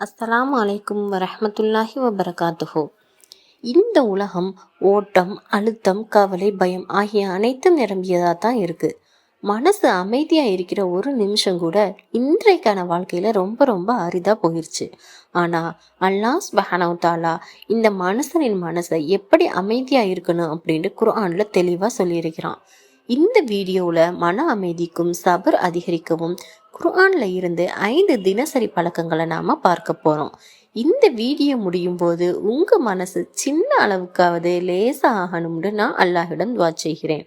அஸ்லாம் அலைக்கும் வரமத்துல்லாஹி வபரகாத்துஹோ. இந்த உலகம் ஓட்டம் அழுத்தம் கவலை பயம் ஆகிய அனைத்தும் நிரம்பியதாக தான் இருக்குது மனசு அமைதியாக இருக்கிற ஒரு நிமிஷம் கூட இன்றைக்கான வாழ்க்கையில் ரொம்ப ரொம்ப அரிதாக போயிடுச்சு ஆனால் அல்லாஹ் சுபஹானஹு இந்த மனுஷனின் மனசை எப்படி அமைதியாக இருக்கணும் அப்படின்ட்டு குர்ஆனில் தெளிவாக சொல்லியிருக்கிறான். இந்த வீடியோவில் மன அமைதிக்கும் சபர் அதிகரிக்கவும் குர்ஆனில் இருந்து ஐந்து தினசரி பழக்கங்களை நாம் பார்க்க போகிறோம் இந்த வீடியோ முடியும் போது உங்கள் மனசு சின்ன அளவுக்காவது லேசாக ஆகணும்னு நான் அல்லாஹிடம் துவா செய்கிறேன்.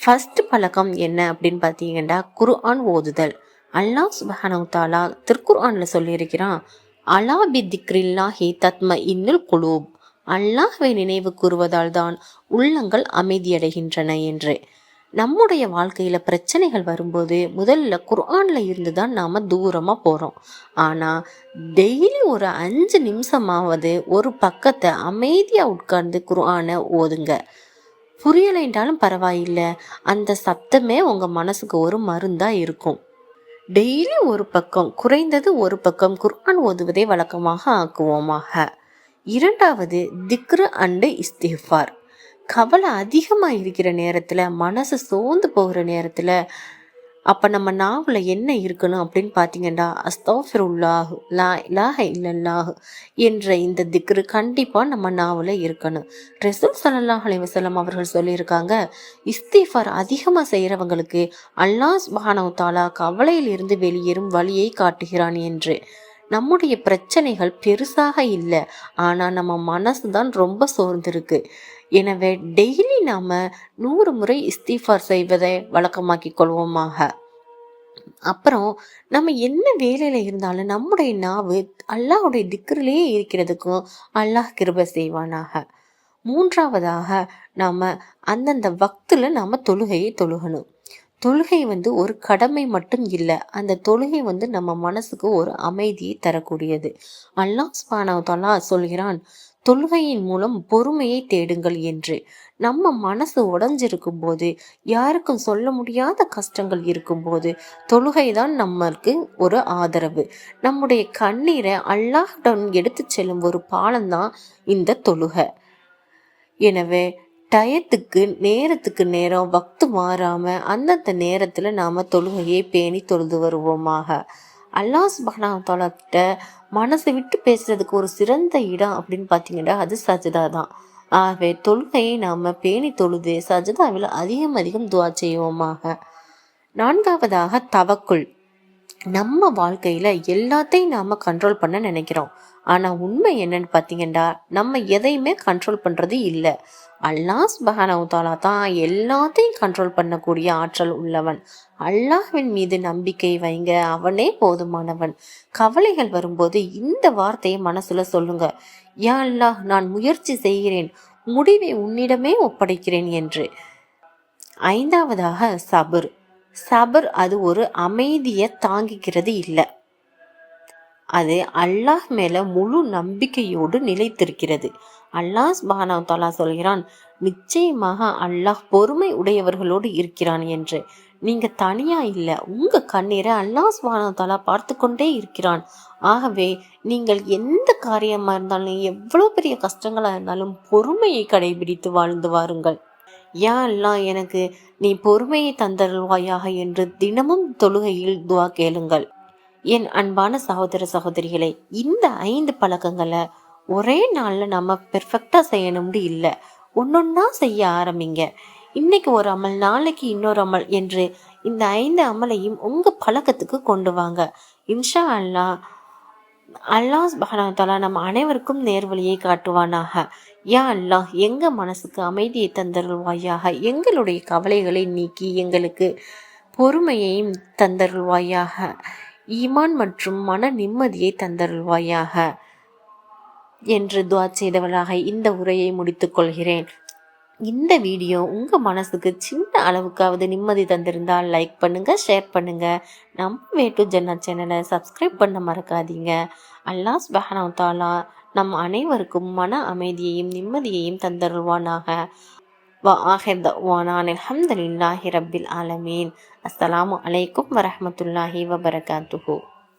ஃபர்ஸ்ட் பழக்கம் என்ன அப்படின்னு பார்த்தீங்கன்னா குர்ஆன் ஓதுதல். அல்லாஹ் சுபஹானு தாலா திருக்குர்ஆனில் சொல்லியிருக்கிறான் அலா பி திக்ரில்லாஹி தத்ம இன்னுல் குலூப். அல்லாஹ்வை நினைவு கூறுவதால் தான் உள்ளங்கள் அமைதியடைகின்றன என்று. நம்முடைய வாழ்க்கையில் பிரச்சனைகள் வரும்போது முதல்ல குர்ஆனில் இருந்து தான் நாம் தூரமாக போகிறோம் ஆனால் டெய்லி ஒரு அஞ்சு நிமிஷமாவது ஒரு பக்கத்தை அமைதியாக உட்கார்ந்து குர்ஆனை ஓதுங்க. புரியலைன்றாலும் பரவாயில்லை. அந்த சப்தமே உங்கள் மனசுக்கு ஒரு மருந்தாக இருக்கும். டெய்லி ஒரு பக்கம் குறைந்தது ஒரு பக்கம் குர்ஆன் ஓதுவதை வழக்கமாக ஆக்குவோமாக. இரண்டாவது திக்ரு அண்டு இஸ்திஃபார். கவலை அதிகமாக இருக்கிற நேரத்தில் மனசு சோர்ந்து போகிற நேரத்தில் அப்போ நம்ம நாவில் என்ன இருக்கணும் அப்படின்னு பார்த்தீங்கன்னா அஸ்தாஃபிருல்லாஹ் லா இலாஹ இல்லல்லாஹ் என்ற இந்த திக்ரு கண்டிப்பாக நம்ம நாவில் இருக்கணும். ரெசூல் சல்லாஹ் அலைவசலம் அவர்கள் சொல்லியிருக்காங்க இஸ்திஃபார் அதிகமாக செய்கிறவங்களுக்கு அல்லாஹ் சுபானவ் தாலா கவலையில் இருந்து வெளியேறும் வழியை காட்டுகிறான் என்று. நம்முடைய பிரச்சனைகள் பெருசாக இல்லை. ஆனால் நம்ம மனசு தான் ரொம்ப சோர்ந்திருக்கு. எனவே டெய்லி நாம் நூறு முறை இஸ்திஃபார் செய்வதை வழக்கமாக்கி கொள்வோமாக. அப்புறம் நம்ம என்ன வேலையில் இருந்தாலும் நம்முடைய நாவு அல்லாஹுடைய திக்கரிலேயே இருக்கிறதுக்கும் அல்லாஹ் கிருப செய்வானாக. மூன்றாவதாக நாம் அந்தந்த வக்தில் நாம் தொழுகையை தொழுகணும். தொழுகை வந்து ஒரு கடமை மட்டும் இல்லை. அந்த தொழுகை வந்து நம்ம மனசுக்கு ஒரு அமைதியை தரக்கூடியது. அல்லாஹ் ஸ்பானவத்தாலா சொல்கிறான் தொழுகையின் மூலம் பொறுமையை தேடுங்கள் என்று. நம்ம மனசு உடஞ்சிருக்கும் போது யாருக்கும் சொல்ல முடியாத கஷ்டங்கள் இருக்கும்போது தொழுகை தான் நம்மளுக்கு ஒரு ஆதரவு. நம்முடைய கண்ணீரை அல்லாஹுடன் எடுத்து செல்லும் ஒரு பாலம்தான் இந்த தொழுகை. எனவே டயத்துக்கு நேரத்துக்கு நேரம் வக்து மாறாமல் அந்தந்த நேரத்தில் நாம் தொழுகையை பேணி தொழுது வருவோமாக. அல்லாஹ் சுபஹானா மனசை விட்டு பேசுறதுக்கு ஒரு சிறந்த இடம் அப்படின்னு பார்த்தீங்கன்னா அது சஜிதா தான். ஆகவே தொழுகையை நாம் பேணி தொழுது சஜிதாவில் அதிகம் அதிகம் துவா செய்வோமாக. நான்காவதாக தவக்குள். நம்ம வாழ்க்கையில் எல்லாத்தையும் நாம் கண்ட்ரோல் பண்ண நினைக்கிறோம். ஆனால் உண்மை என்னன்னு பார்த்தீங்கன்னா நம்ம எதையுமே கண்ட்ரோல் பண்ணுறது இல்லை. அல்லாஸ் சுபஹானவுத்தாலா தான் எல்லாத்தையும் கண்ட்ரோல் பண்ணக்கூடிய ஆற்றல் உள்ளவன். அல்லாஹ்வின் மீது நம்பிக்கை வைங்க அவனே போதுமானவன். கவலைகள் வரும்போது இந்த வார்த்தையை மனசுல சொல்லுங்க. யா அல்லாஹ் நான் முயற்சி செய்கிறேன். முடிவை உன்னிடமே ஒப்படைக்கிறேன் என்று. ஐந்தாவதாக சபர். சபர் அது ஒரு அமைதியை தாங்கிக்கிறது இல்லை. அது அல்லாஹ் மேல முழு நம்பிக்கையோடு நிலைத்திருக்கிறது. அல்லாஹ் பானா சொல்கிறான் நிச்சயமாக அல்லாஹ் பொறுமை உடையவர்களோடு இருக்கிறான் என்று. நீங்க தனியா இல்லை உங்க கண்ணீரை அல்லாஹ் சுபானா பார்த்து கொண்டே இருக்கிறான். ஆகவே நீங்கள் எந்த காரியமா இருந்தாலும் எவ்வளவு பெரிய கஷ்டங்களா இருந்தாலும் பொறுமையை கடைபிடித்து வாழ்ந்து வாருங்கள். யா அல்லா எனக்கு நீ பொறுமையை தந்தருள்வாயாக என்று தினமும் தொழுகையில் துவா கேளுங்கள். என் அன்பான சகோதர சகோதரிகளை இந்த ஐந்து பழக்கங்களை ஒரே நாளில் நம்ம பெர்ஃபெக்டாக செய்யணும்னு இல்லை. ஒன்றொன்னா செய்ய ஆரம்பிங்க. இன்னைக்கு ஒரு அமல் நாளைக்கு இன்னொரு அமல் என்று இந்த ஐந்து அமலையும் உங்கள் பழக்கத்துக்கு கொண்டு வாங்க. இன்ஷா அல்லா அல்லாஹ் பகனாத்தாலா நம்ம அனைவருக்கும் நேர்வழியை காட்டுவானாக. யா அல்லாஹ் எங்கள் மனசுக்கு அமைதியை தந்தருள்வாயாக? எங்களுடைய கவலைகளை நீக்கி எங்களுக்கு பொறுமையையும் தந்தருள்வாயாக. ஈமான் மற்றும் மன நிம்மதியை தந்தருள்வாயாக. என்று துவா செய்தவளாக இந்த உரையை முடித்துக் கொள்கிறேன். இந்த வீடியோ உங்கள் மனசுக்கு சின்ன அளவுக்காவது நிம்மதி தந்திருந்தால் லைக் பண்ணுங்கள் ஷேர் பண்ணுங்கள் நம்ம வே டு ஜன்னா சேனலை சப்ஸ்கிரைப் பண்ண மறக்காதீங்க. அல்லாஸ் பஹனாத்தாலா நம் அனைவருக்கும் மன அமைதியையும் நிம்மதியையும் தந்தருள்வானாக. வா ஆஹிர் தவானான் அலமதுல்லாஹி ரப்பில் ஆலமீன். அஸ்லாம் அலைக்கும் வரமத்துல்லாஹி வபரகாத்துஹூ.